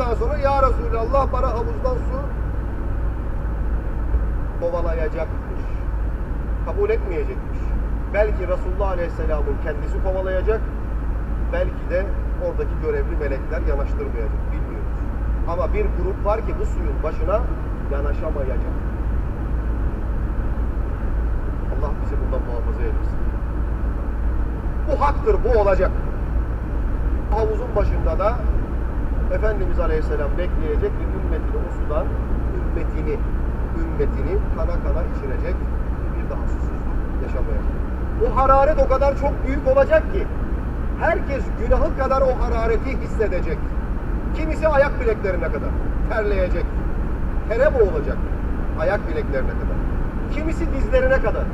Ondan sonra ya Resulallah bana havuzdan su kovalayacakmış. Kabul etmeyecekmiş. Belki Resulullah Aleyhisselam'ın kendisi kovalayacak, belki de oradaki görevli melekler yanaştırmayacak. Bilmiyoruz. Ama bir grup var ki bu suyun başına yanaşamayacak. Allah bizi bundan muhafaza eylesin. Bu haktır, bu olacak. Havuzun başında da Efendimiz Aleyhisselam bekleyecek ve ümmetini o sudan, ümmetini, ümmetini kana kana içirecek bir daha susuzluk yaşamayacak. O hararet o kadar çok büyük olacak ki herkes günahı kadar o harareti hissedecek. Kimisi ayak bileklerine kadar terleyecek. Tere boğulacak ayak bileklerine kadar. Kimisi dizlerine kadar.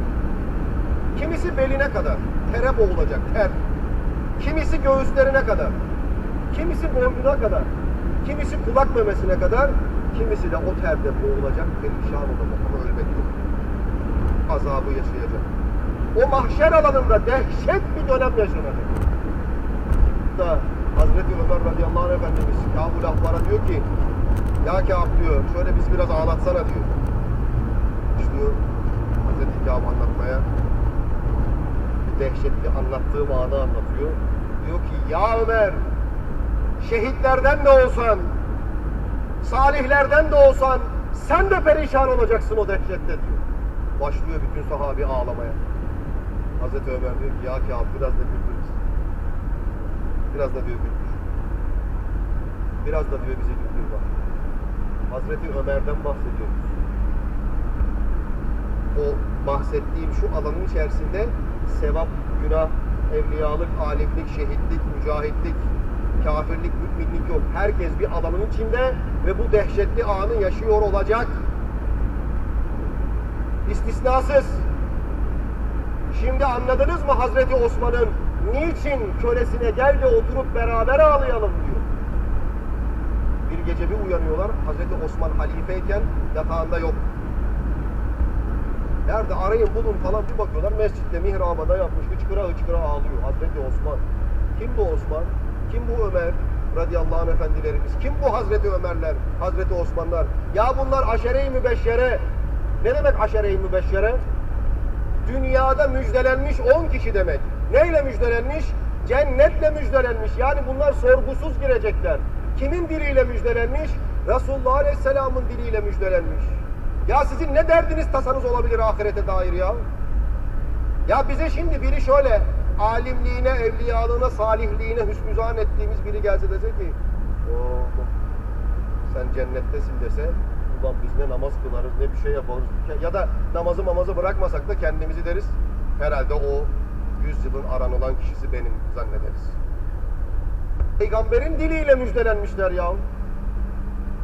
Kimisi beline kadar. Tere boğulacak, ter. Kimisi göğüslerine kadar. Kimisi boynuna kadar. Kimisi kulak memesine kadar. Kimisi de o terde boğulacak, perişan olacak ama ölmek yok. Azabı yaşayacak. O mahşer alanında dehşet bir dönem yaşanacak. Da Hazreti Ömer radıyallahu anh Efendimiz Ahbar'a diyor ki Ya Kâb diyor, şöyle biz biraz ağlatsana diyor. Başlıyor Hazreti Kâb anlatmaya. Dehşetli anlattığım anı anlatıyor. Diyor ki ya Ömer şehitlerden de olsan salihlerden de olsan sen de perişan olacaksın o dehşette diyor. Başlıyor bütün sahabi ağlamaya. Hazreti Ömer diyor ki ya Kâb biraz da güldür bizi. Biraz da diyor güldür. Biraz da diyor bizi güldür bak. Hazreti Ömer'den bahsediyoruz. O bahsettiğim şu alanın içerisinde sevap, günah, evliyalık, alimlik, şehitlik, mücahitlik, kafirlik, müminlik yok. Herkes bir alanın içinde ve bu dehşetli anı yaşıyor olacak. İstisnasız. Şimdi anladınız mı Hazreti Osman'ın niçin kölesine gel ve oturup beraber ağlayalım diyor. Bir gece bir uyanıyorlar Hazreti Osman halifeyken yatağında yok. Nerede arayın bulun falan bir bakıyorlar mescitte mihrabada yapmış hıçkıra hıçkıra ağlıyor Hazreti Osman. Kim bu Osman? Kim bu Ömer? Radıyallahu anh efendilerimiz. Kim bu Hazreti Ömerler? Hazreti Osmanlar? Ya bunlar aşere-i mübeşşere. Ne demek aşere-i mübeşşere? Dünyada müjdelenmiş 10 kişi demek. Neyle müjdelenmiş? Cennetle müjdelenmiş. Yani bunlar sorgusuz girecekler. Kimin diliyle müjdelenmiş? Resulullah Aleyhisselam'ın diliyle müjdelenmiş. Ya sizin ne derdiniz tasanız olabilir ahirete dair ya? Ya bize şimdi biri şöyle alimliğine, evliyalığına, salihliğine hüsnüzan ettiğimiz biri gelse dese ki "Oo, sen cennettesin dese ulan biz ne namaz kılarız ne bir şey yaparız ya da namazı mamazı bırakmasak da kendimizi deriz herhalde o yüz yılın aranılan kişisi benim zannederiz. Peygamberin diliyle müjdelenmişler ya.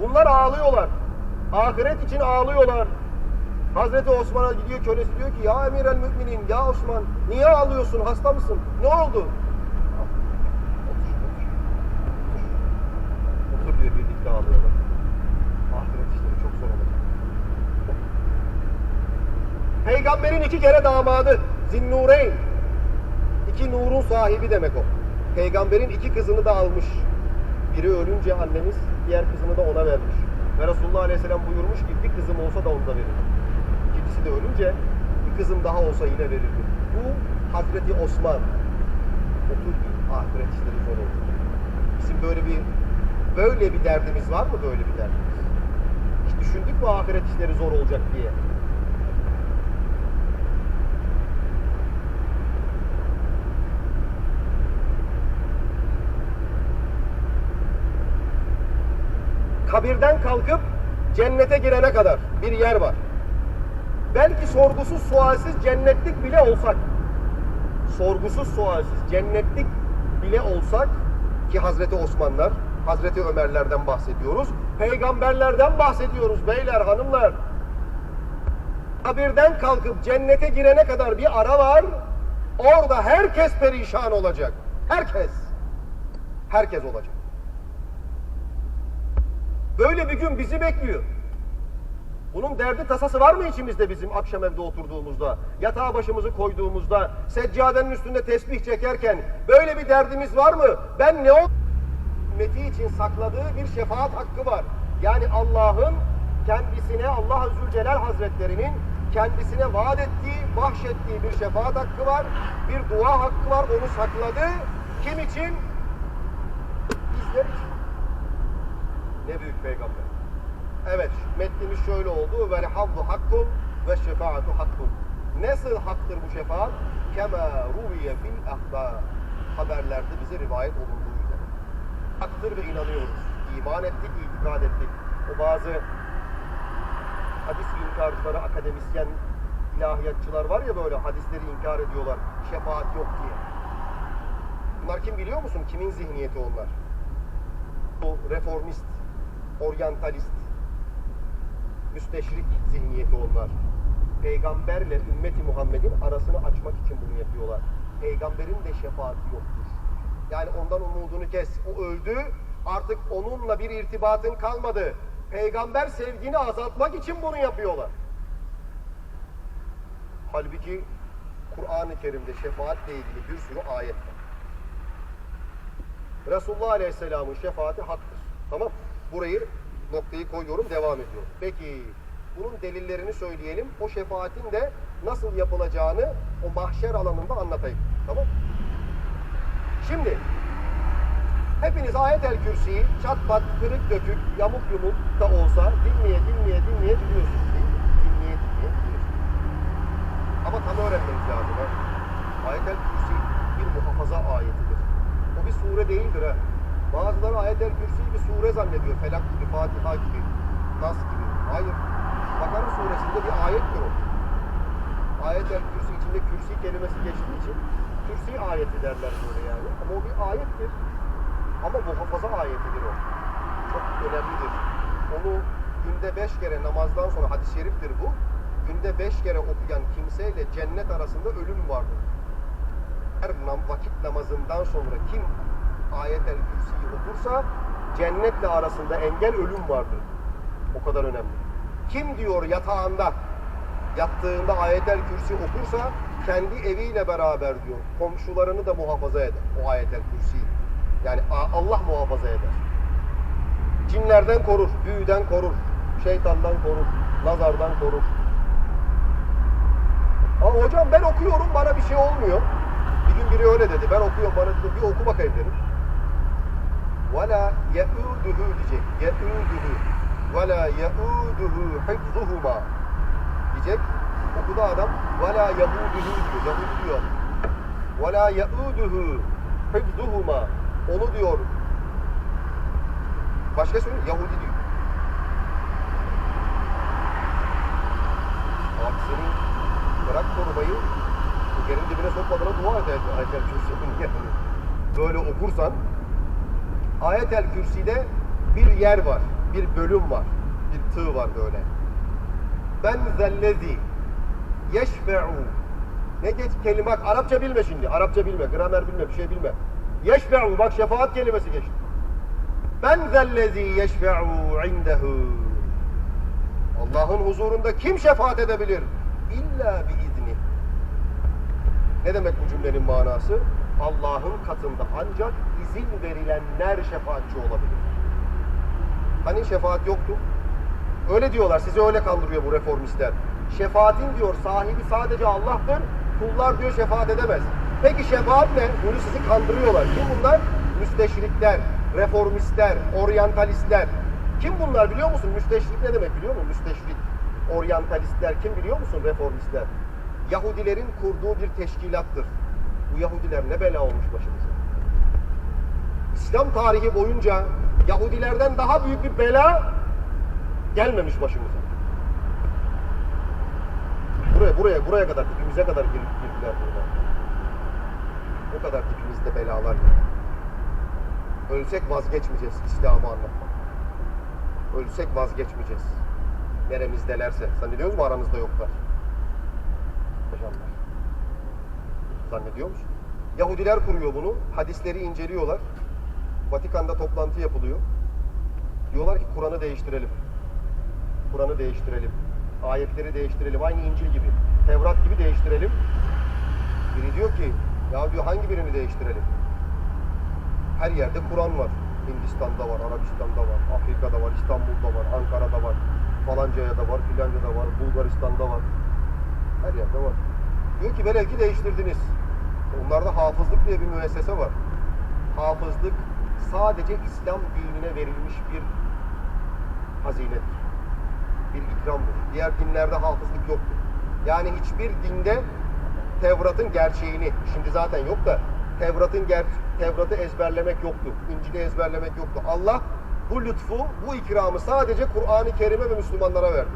Bunlar ağlıyorlar. Ahiret için ağlıyorlar. Hazreti Osman'a gidiyor kölesi diyor ki ya emir el müminin ya Osman niye ağlıyorsun hasta mısın? Ne oldu? Otur, otur. Otur diyor birlikte ağlıyorlar. Ahiret işleri çok zor olacak. Peygamberin iki kere damadı Zinnureyn. İki nurun sahibi demek o. Peygamberin iki kızını da almış. Biri ölünce annemiz, diğer kızını da ona vermiş. Ve Resulullah Aleyhisselam buyurmuş ki bir kızım olsa da onu da veririm. İkincisi de ölünce bir kızım daha olsa yine verirdim. Bu Hazreti Osman. Otur diyor. Ahiret işleri zor olacak. Bizim böyle bir böyle bir derdimiz var mı böyle bir derdimiz? Hiç düşündük mü ahiret işleri zor olacak diye? kabirden kalkıp cennete girene kadar bir yer var. Belki sorgusuz sualsiz cennetlik bile olsak, sorgusuz sualsiz cennetlik bile olsak ki Hazreti Osmanlar, Hazreti Ömerlerden bahsediyoruz, peygamberlerden bahsediyoruz beyler, hanımlar. Kabirden kalkıp cennete girene kadar bir ara var, orada herkes perişan olacak. Herkes. Herkes olacak. Böyle bir gün bizi bekliyor. Bunun derdi tasası var mı içimizde bizim akşam evde oturduğumuzda, yatağa başımızı koyduğumuzda, seccadenin üstünde tesbih çekerken böyle bir derdimiz var mı? Ben ne ol ümmeti için sakladığı bir şefaat hakkı var. Yani Allah'ın kendisine Allah Zülcelal Hazretlerinin kendisine vaat ettiği, bahşettiği bir şefaat hakkı var. Bir dua hakkı var. Onu sakladı. Kim için? Bizler için. Ne büyük peygamber. Evet, metnimiz şöyle oldu. Vel havlu hakkun ve şefaatu hakkun. Nasıl haktır bu şefaat? Kema ruviye fil ahbar. Haberlerde bize rivayet olunduğu üzere. Haktır ve inanıyoruz. İman ettik, itikad ettik. O bazı hadis inkarcıları, akademisyen, ilahiyatçılar var ya böyle hadisleri inkar ediyorlar. Şefaat yok diye. Bunlar kim biliyor musun? Kimin zihniyeti onlar? Bu reformist, oryantalist, müsteşrik zihniyeti onlar. Peygamberle ümmeti Muhammed'in arasını açmak için bunu yapıyorlar. Peygamberin de şefaati yoktur. Yani ondan umudunu kes. O öldü. Artık onunla bir irtibatın kalmadı. Peygamber sevgini azaltmak için bunu yapıyorlar. Halbuki Kur'an-ı Kerim'de şefaatle ilgili bir sürü ayet var. Resulullah Aleyhisselam'ın şefaati haktır. Tamam Burayı noktayı koyuyorum, devam ediyorum. Peki, bunun delillerini söyleyelim. O şefaatin de nasıl yapılacağını o mahşer alanında anlatayım. Tamam Şimdi, hepiniz ayet-el kürsiyi çat pat, kırık dökük, yamuk yumuk da olsa dinleye dinleye dinleye biliyorsunuz? Dinleye dinleye biliyorsunuz. Ama tam öğrenmeniz lazım. Ayet-el kürsi bir muhafaza ayetidir. O bir sure değildir ha. Bazıları ayet-el bir sure zannediyor. Felak gibi, Fatiha gibi, Nas gibi. Hayır. Bakara suresinde bir ayettir o. Ayet-el içinde kürsi kelimesi geçtiği için kürsi ayeti derler böyle yani. Ama o bir ayettir. Ama muhafaza ayetidir o. Çok önemlidir. Onu günde beş kere namazdan sonra hadis-i şeriftir bu. Günde beş kere okuyan kimseyle cennet arasında ölüm vardır. Her vakit namazından sonra kim ayet-el kürsiyi okursa cennetle arasında engel ölüm vardır. O kadar önemli. Kim diyor yatağında yattığında ayet-el kürsi okursa kendi eviyle beraber diyor komşularını da muhafaza eder o ayet-el kürsiyi. Yani Allah muhafaza eder. Cinlerden korur, büyüden korur, şeytandan korur, nazardan korur. Ama hocam ben okuyorum bana bir şey olmuyor. Bir gün biri öyle dedi. Ben okuyorum bana dedi, bir oku bakayım dedim ve la ye'uduhu diyecek. Ye'uduhu ve la ye'uduhu hifzuhuma diyecek. Okuda adam ve la ye'uduhu diyor. Yahudi diyor. Ve la ye'uduhu hifzuhuma onu diyor. Başka söylüyor. Yahudi diyor. Abisini bırak torbayı yerin dibine sokmadan dua et. Ayet-el Kürsi'nin Böyle okursan Ayet-el Kürsi'de bir yer var, bir bölüm var, bir tığ var böyle. Ben zellezi yeşfe'u ne geç kelime bak Arapça bilme şimdi. Arapça bilme, gramer bilme, bir şey bilme. Yeşfe'u bak şefaat kelimesi geçti. Ben zellezi yeşfe'u indehu Allah'ın huzurunda kim şefaat edebilir? İlla biizni. Ne demek bu cümlenin manası? Allah'ın katında ancak izin verilenler şefaatçi olabilir. Hani şefaat yoktu? Öyle diyorlar, sizi öyle kandırıyor bu reformistler. Şefaatin diyor sahibi sadece Allah'tır, kullar diyor şefaat edemez. Peki şefaat ne? Bunu sizi kandırıyorlar. Kim bunlar? Müsteşrikler, reformistler, oryantalistler. Kim bunlar biliyor musun? Müsteşrik ne demek biliyor musun? Müsteşrik, oryantalistler kim biliyor musun? Reformistler. Yahudilerin kurduğu bir teşkilattır. Bu Yahudiler ne bela olmuş başımıza. İslam tarihi boyunca Yahudilerden daha büyük bir bela gelmemiş başımıza. Buraya, buraya, buraya kadar, tipimize kadar girip girdiler burada. O kadar tipimizde belalar var. Ölsek vazgeçmeyeceğiz İslam'ı anlatmak. Ölsek vazgeçmeyeceğiz. Neremizdelerse. Zannediyoruz mu aramızda yoklar? Ajanlar. Zannediyor musun? Yahudiler kuruyor bunu. Hadisleri inceliyorlar. Vatikan'da toplantı yapılıyor. Diyorlar ki Kur'an'ı değiştirelim. Kur'an'ı değiştirelim. Ayetleri değiştirelim. Aynı İncil gibi. Tevrat gibi değiştirelim. Biri diyor ki ya diyor hangi birini değiştirelim? Her yerde Kur'an var. Hindistan'da var, Arabistan'da var, Afrika'da var, İstanbul'da var, Ankara'da var, falancaya da var, filancada var, Bulgaristan'da var. Her yerde var. Diyor ki velev ki değiştirdiniz. Onlarda hafızlık diye bir müessese var. Hafızlık sadece İslam dinine verilmiş bir hazinedir. Bir ikramdır. Diğer dinlerde hafızlık yoktur. Yani hiçbir dinde Tevrat'ın gerçeğini, şimdi zaten yok da Tevrat'ın ger Tevrat'ı ezberlemek yoktu. İncil'i ezberlemek yoktu. Allah bu lütfu, bu ikramı sadece Kur'an-ı Kerim'e ve Müslümanlara verdi.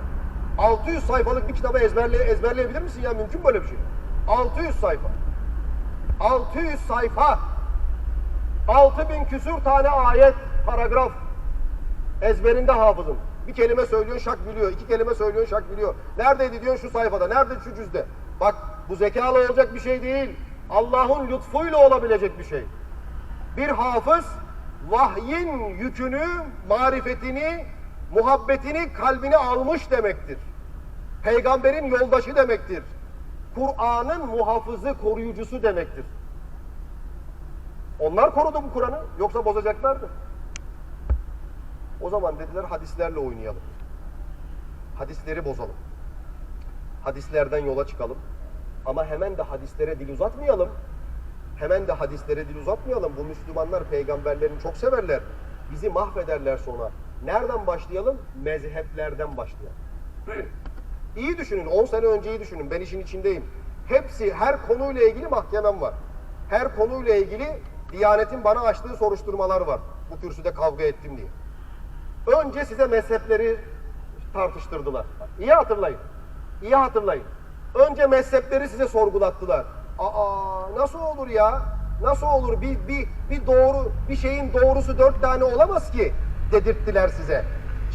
600 sayfalık bir kitabı ezberle ezberleyebilir misin ya? Mümkün böyle bir şey. 600 sayfa. 600 sayfa. 6000 küsür tane ayet, paragraf. Ezberinde hafızın. Bir kelime söylüyorsun şak biliyor. iki kelime söylüyorsun şak biliyor. Neredeydi diyorsun şu sayfada. Nerede şu cüzde. Bak bu zekalı olacak bir şey değil. Allah'ın lütfuyla olabilecek bir şey. Bir hafız vahyin yükünü, marifetini, muhabbetini kalbine almış demektir. Peygamberin yoldaşı demektir. Kur'an'ın muhafızı, koruyucusu demektir. Onlar korudu bu Kur'an'ı. Yoksa bozacaklardı. O zaman dediler hadislerle oynayalım. Hadisleri bozalım. Hadislerden yola çıkalım. Ama hemen de hadislere dil uzatmayalım. Hemen de hadislere dil uzatmayalım. Bu Müslümanlar peygamberlerini çok severler. Bizi mahvederler sonra. Nereden başlayalım? Mezheplerden başlayalım. İyi düşünün. 10 sene önceyi düşünün. Ben işin içindeyim. Hepsi, her konuyla ilgili mahkemem var. Her konuyla ilgili Diyanet'in bana açtığı soruşturmalar var. Bu kürsüde kavga ettim diye. Önce size mezhepleri tartıştırdılar. İyi hatırlayın. İyi hatırlayın. Önce mezhepleri size sorgulattılar. Aa nasıl olur ya? Nasıl olur? Bir, bir, bir doğru, bir şeyin doğrusu dört tane olamaz ki dedirttiler size.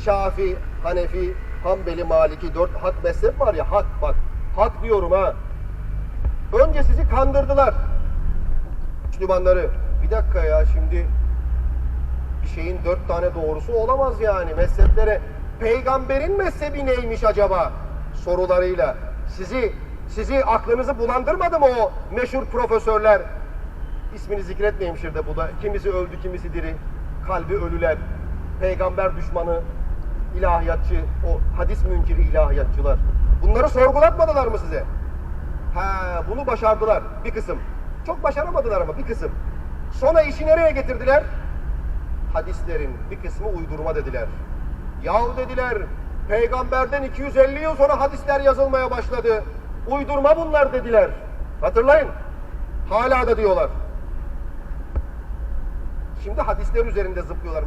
Şafi, Hanefi, Hanbeli, Maliki dört hak mezhep var ya hak bak. Hak diyorum ha. Önce sizi kandırdılar. Müslümanları. Bir dakika ya şimdi bir şeyin dört tane doğrusu olamaz yani mezheplere. Peygamberin mezhebi neymiş acaba sorularıyla. Sizi sizi aklınızı bulandırmadı mı o meşhur profesörler? İsmini zikretmeyeyim şurada bu da. Kimisi öldü, kimisi diri. Kalbi ölüler. Peygamber düşmanı, ilahiyatçı, o hadis münkiri ilahiyatçılar. Bunları sorgulatmadılar mı size? Ha, bunu başardılar bir kısım. Çok başaramadılar ama bir kısım. Sonra işi nereye getirdiler? hadislerin bir kısmı uydurma dediler. Yahu dediler, peygamberden 250 yıl sonra hadisler yazılmaya başladı. Uydurma bunlar dediler. Hatırlayın. Hala da diyorlar. Şimdi hadisler üzerinde zıplıyorlar.